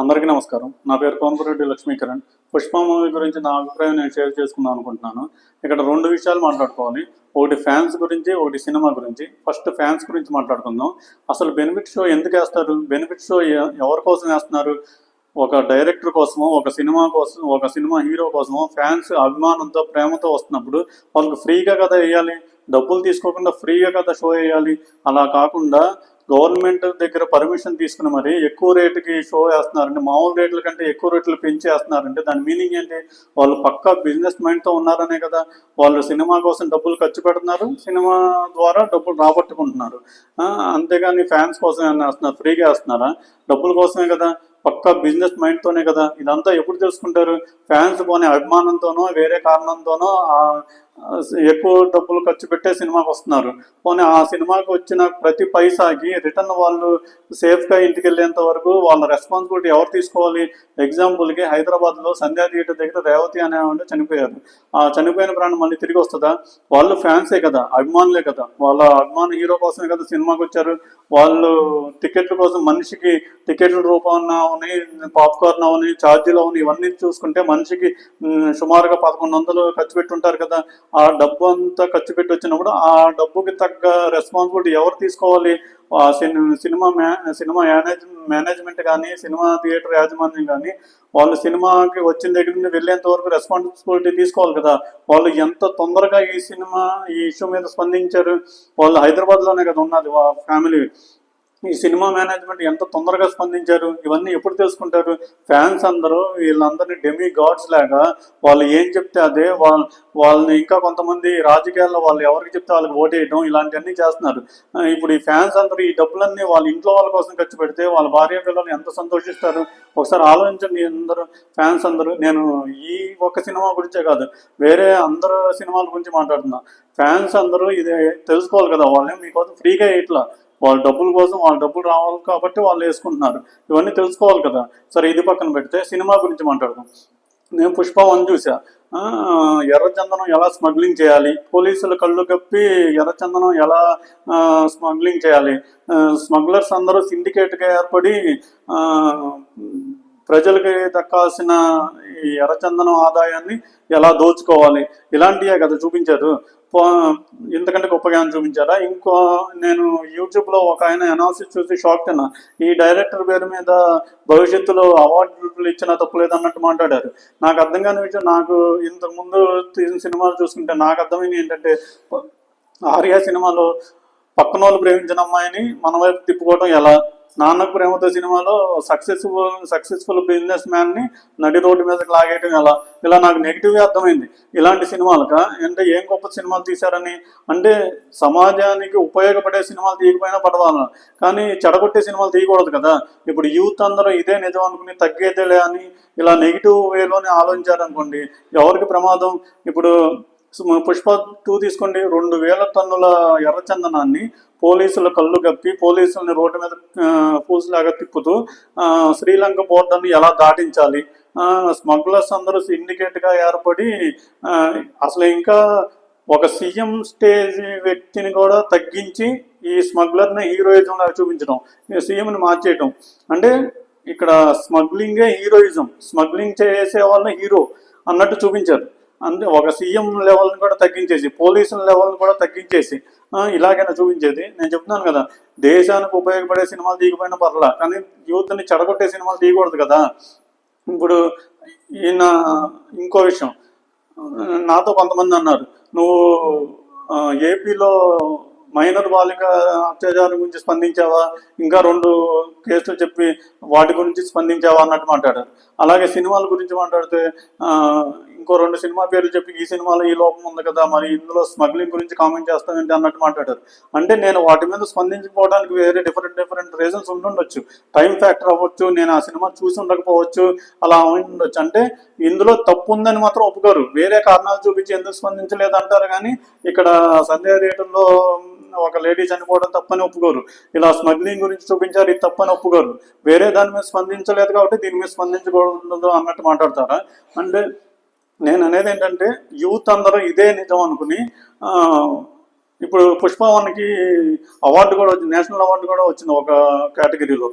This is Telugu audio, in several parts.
అందరికీ నమస్కారం. నా పేరు కోమటిరెడ్డి లక్ష్మీకరణ్. పుష్ప మూవీ గురించి నా అభిప్రాయం నేను షేర్ చేసుకుందాం అనుకుంటున్నాను. ఇక్కడ రెండు విషయాలు మాట్లాడుకోవాలి. ఒకటి ఫ్యాన్స్ గురించి ఒకటి సినిమా గురించి. ఫస్ట్ ఫ్యాన్స్ గురించి మాట్లాడుకుందాం. అసలు బెనిఫిట్ షో ఎందుకు వేస్తారు? బెనిఫిట్ షో ఎవరి కోసం వేస్తున్నారు? ఒక డైరెక్టర్ కోసమో ఒక సినిమా కోసం ఒక సినిమా హీరో కోసమో ఫ్యాన్స్ అభిమానంతో ప్రేమతో వస్తున్నప్పుడు వాళ్ళకి ఫ్రీగా కదా వేయాలి. డబ్బులు తీసుకోకుండా ఫ్రీగా కదా షో వేయాలి. అలా కాకుండా గవర్నమెంట్ దగ్గర పర్మిషన్ తీసుకుని మరి ఎక్కువ రేటుకి షో వేస్తున్నారంటే మామూలు రేట్ల కంటే ఎక్కువ రేట్లు పెంచేస్తున్నారంటే దాని మీనింగ్ ఏంటి? వాళ్ళు పక్కా బిజినెస్ మైండ్తో ఉన్నారనే కదా. వాళ్ళు సినిమా కోసం డబ్బులు ఖర్చు పెడుతున్నారు. సినిమా ద్వారా డబ్బులు రాబట్టుకుంటున్నారు. అంతేగాని ఫ్యాన్స్ కోసం ఏమైనా వేస్తున్నారు? ఫ్రీగా వేస్తున్నారా? డబ్బుల కోసమే కదా. పక్కా బిజినెస్ మైండ్తోనే కదా. ఇదంతా ఎప్పుడు తెలుసుకుంటారు? ఫ్యాన్స్ పోనీ అభిమానంతోనో వేరే కారణంతోనో ఎక్కువ డబ్బులు ఖర్చు పెట్టే సినిమాకి వస్తున్నారు. పోనీ ఆ సినిమాకి వచ్చిన ప్రతి పైసాకి రిటర్న్ వాళ్ళు సేఫ్గా ఇంటికి వెళ్ళేంత వరకు వాళ్ళ రెస్పాన్సిబిలిటీ ఎవరు తీసుకోవాలి? ఎగ్జాంపుల్కి హైదరాబాద్లో సంధ్యా థియేటర్ దగ్గర రేవతి అనే ఆవిడ చనిపోయారు. ఆ చనిపోయిన ప్రాణం మళ్ళీ తిరిగి వస్తుందా? వాళ్ళు ఫ్యాన్సే కదా అభిమానులే కదా. వాళ్ళ అభిమాన హీరో కోసమే కదా సినిమాకి వచ్చారు. వాళ్ళు టికెట్ల కోసం మనిషికి టికెట్ల రూపం అవని పాప్కార్న్ అవని ఛార్జీలు అవని ఇవన్నీ చూసుకుంటే మనిషికి సుమారుగా పదకొండు వందలు ఖర్చు పెట్టుంటారు కదా. ఆ డబ్బు అంతా ఖర్చు పెట్టి వచ్చినప్పుడు ఆ డబ్బుకి తగ్గ రెస్పాన్సిబిలిటీ ఎవరు తీసుకోవాలి? ఆ సినిమా సినిమా మేనేజ్ మేనేజ్మెంట్ కానీ సినిమా థియేటర్ యాజమాన్యం కానీ వాళ్ళు సినిమాకి వచ్చిన దగ్గర నుండి వెళ్ళేంత వరకు రెస్పాన్సిబిలిటీ తీసుకోవాలి కదా. వాళ్ళు ఎంత తొందరగా ఈ సినిమా ఈ ఇష్యూ మీద స్పందించారు? వాళ్ళు హైదరాబాద్లోనే కదా ఉన్నది ఫ్యామిలీ ఈ సినిమా మేనేజ్మెంట్ ఎంత తొందరగా స్పందించారు? ఇవన్నీ ఎప్పుడు తెలుసుకుంటారు? ఫ్యాన్స్ అందరూ వీళ్ళందరినీ డెమీ గాడ్స్ లాగా వాళ్ళు ఏం చెప్తే అదే వాళ్ళ వాళ్ళని ఇంకా కొంతమంది రాజకీయాల్లో వాళ్ళు ఎవరికి చెప్తే వాళ్ళకి ఓటేయడం ఇలాంటివన్నీ చేస్తున్నారు. ఇప్పుడు ఈ ఫ్యాన్స్ అందరూ ఈ డబ్బులన్నీ వాళ్ళ ఇంట్లో వాళ్ళ కోసం ఖర్చు పెడితే వాళ్ళ భార్య పిల్లలు ఎంత సంతోషిస్తారు? ఒకసారి ఆలోచించండి అందరూ ఫ్యాన్స్ అందరూ. నేను ఈ ఒక్క సినిమా గురించే కాదు వేరే అందరు సినిమాల గురించి మాట్లాడుతున్నా. ఫ్యాన్స్ అందరూ ఇది తెలుసుకోవాలి కదా వాళ్ళని మీకోసం ఫ్రీగా ఇట్లా వాళ్ళ డబ్బుల కోసం వాళ్ళ డబ్బులు రావాలి కాబట్టి వాళ్ళు వేసుకుంటున్నారు. ఇవన్నీ తెలుసుకోవాలి కదా. సరే ఇది పక్కన పెడితే సినిమా గురించి మాట్లాడదాం. నేను పుష్ప వన్ చూసా. ఎర్రచందనం ఎలా స్మగ్లింగ్ చేయాలి? పోలీసులు కళ్ళు కప్పి ఎర్రచందనం ఎలా స్మగ్లింగ్ చేయాలి? స్మగ్లర్స్ అందరూ సిండికేట్గా ఏర్పడి ప్రజలకి దక్కాల్సిన ఈ ఎర్రచందనం ఆదాయాన్ని ఎలా దోచుకోవాలి? ఇలాంటివే కదా చూపించారు. ఇంతకంటే గొప్పగా అని చూపించారా? ఇంకో నేను యూట్యూబ్లో ఒక ఆయన అనాలిసిస్ చూసి షాక్ తిన్నా ఈ డైరెక్టర్ పేరు మీద భవిష్యత్తులో అవార్డులు ఇచ్చినా తప్పు లేదన్నట్టు మాట్లాడారు. నాకు అర్థం కాని విషయం నాకు ఇంతకు ముందు తీసిన సినిమాలు చూసుకుంటే నాకు అర్థమైంది ఏంటంటే ఆర్య సినిమాలో పక్కన వాళ్ళు ప్రేమించిన అమ్మాయిని మన వైపు తిప్పుకోవడం ఎలా? నాన్నకు ప్రేమతో సినిమాలో సక్సెస్ఫుల్ సక్సెస్ఫుల్ బిజినెస్ మ్యాన్ని నడి రోడ్డు మీదకి లాగేయటం ఎలా? ఇలా నాకు నెగిటివ్గా అర్థమైంది. ఇలాంటి సినిమాలక? అంటే ఏం గొప్ప సినిమాలు తీశారని? అంటే సమాజానికి ఉపయోగపడే సినిమాలు తీయకపోయినా పర్వాలా? కానీ చెడగొట్టే సినిమాలు తీయకూడదు కదా? ఇప్పుడు యూత్ అందరూ ఇదే నిజం అనుకుని తగ్గేదేలే అని ఇలా నెగిటివ్ వేలోనే ఆలోచించారనుకోండి ఎవరికి ప్రమాదం? ఇప్పుడు పుష్ప టూ తీసుకోండి. రెండు వేల టన్నుల ఎర్రచందనాన్ని పోలీసుల కళ్ళు కప్పి పోలీసుల్ని రోడ్డు మీద పూసులాగా తిప్పుతూ శ్రీలంక బోర్డర్ని ఎలా దాటించాలి? స్మగ్లర్స్ అందరూ సిండికేట్గా ఏర్పడి అసలు ఇంకా ఒక సీఎం స్టేజ్ వ్యక్తిని కూడా తగ్గించి ఈ స్మగ్లర్ని హీరోయిజం లాగా చూపించడం సీఎంని మార్చేయటం. అంటే ఇక్కడ స్మగ్లింగే హీరోయిజం స్మగ్లింగ్ చేసే వాళ్ళని హీరో అన్నట్టు చూపించారు. అంటే ఒక సీఎం లెవెల్ని కూడా తగ్గించేసి పోలీసుల లెవెల్ని కూడా తగ్గించేసి ఇలాగైనా చూపించేది. నేను చెప్తున్నాను కదా దేశానికి ఉపయోగపడే సినిమాలు తీయకపోయినా పర్లా కానీ యూత్ని చెడగొట్టే సినిమాలు తీయకూడదు కదా. ఇప్పుడు ఈయన ఇంకో విషయం. నాతో కొంతమంది అన్నారు నువ్వు ఏపీలో మైనర్ బాలిక అత్యాచారం గురించి స్పందించావా? ఇంకా రెండు కేసులు చెప్పి వాటి గురించి స్పందించావా? అన్నట్టు మాట్లాడారు. అలాగే సినిమాల గురించి మాట్లాడితే ఇంకో రెండు సినిమా పేర్లు చెప్పి ఈ సినిమాలో ఈ లోపం ఉంది కదా మరి ఇందులో స్మగ్లింగ్ గురించి కామెంట్ చేస్తామేంటి అన్నట్టు మాట్లాడారు. అంటే నేను వాటి మీద స్పందించుకోవడానికి వేరే డిఫరెంట్ డిఫరెంట్ రీజన్స్ ఉండుండొచ్చు. టైం ఫ్యాక్టర్ అవ్వచ్చు నేను ఆ సినిమా చూసి ఉండకపోవచ్చు అలా ఉండొచ్చు అంటే ఇందులో తప్పు ఉందని మాత్రం ఒప్పుకోరు. వేరే కారణాలు చూపించి ఎందుకు స్పందించలేదు అంటారు కానీ ఇక్కడ సందేహ థియేటర్లో ఒక లేడీ చనిపోవడం తప్పని ఒప్పుకోరు. ఇలా స్మగ్లింగ్ గురించి చూపించారు ఇది తప్పని ఒప్పుకోరు. వేరే దాని మీద స్పందించలేదు కాబట్టి దీని మీద స్పందించకూడదు అన్నట్టు మాట్లాడతారా? అంటే నేను అనేది ఏంటంటే యూత్ అందరూ ఇదే నిజం అనుకుని ఇప్పుడు పుష్పవన్కి అవార్డు కూడా వచ్చింది నేషనల్ అవార్డు కూడా వచ్చింది ఒక కేటగిరీలో.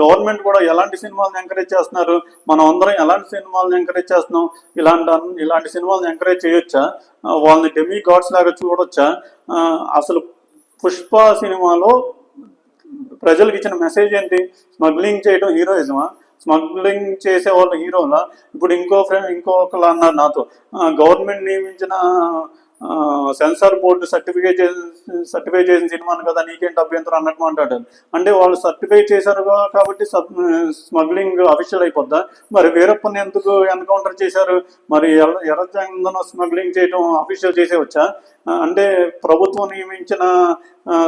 గవర్నమెంట్ కూడా ఎలాంటి సినిమాలను ఎంకరేజ్ చేస్తున్నారు? మనం అందరం ఎలాంటి సినిమాలను ఎంకరేజ్ చేస్తున్నాం? ఇలాంటి ఇలాంటి సినిమాలను ఎంకరేజ్ చేయొచ్చా? వాళ్ళని డెమీ గాడ్స్ లాగా చూడొచ్చా? అసలు పుష్ప సినిమాలో ప్రజలకు ఇచ్చిన మెసేజ్ ఏంటి? స్మగ్లింగ్ చేయడం హీరోయిజమా? స్మగ్లింగ్ చేసే వాళ్ళ హీరోలా? ఇప్పుడు ఇంకో ఫ్రెండ్ ఇంకొకరు అన్నారు నాతో. గవర్నమెంట్ నియమించిన సెన్సార్ బోర్డు సర్టిఫికేట్ సర్టిఫై చేసిన సినిమాను కదా నీకేంటి అభ్యంతరం అన్నట్టు మాట్లాడారు అంటే వాళ్ళు సర్టిఫై చేశారు కాబట్టి సబ్ స్మగ్లింగ్ అఫీషియల్ అయిపోద్దా? మరి వీరప్పని ఎందుకు ఎన్కౌంటర్ చేశారు? మరి ఎర్ర ఎర్రచందనం స్మగ్లింగ్ చేయడం అఫీషియల్ చేసేవచ్చా అంటే ప్రభుత్వం నియమించిన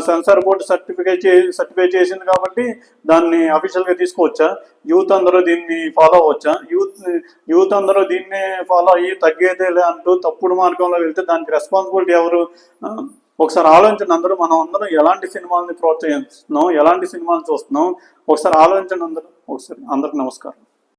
సెన్సార్ బోర్డు సర్టిఫికేట్ చే సర్టిఫై చేసింది కాబట్టి దాన్ని అఫీషియల్గా తీసుకోవచ్చా? యూత్ అందరూ దీన్ని ఫాలో అవ్వచ్చా? యూత్ యూత్ అందరూ దీన్నే ఫాలో అయ్యి తగ్గేదేలే అంటూ తప్పుడు మార్గంలో వెళ్తే దానికి రెస్పాన్సిబిలిటీ ఎవరు? ఒకసారి ఆలోచించండి అందరూ మనం అందరం ఎలాంటి సినిమాలని ప్రోత్సహిస్తున్నాం ఎలాంటి సినిమాలు చూస్తున్నాం? ఒకసారి ఆలోచించండి అందరూ ఒకసారి అందరికి నమస్కారం.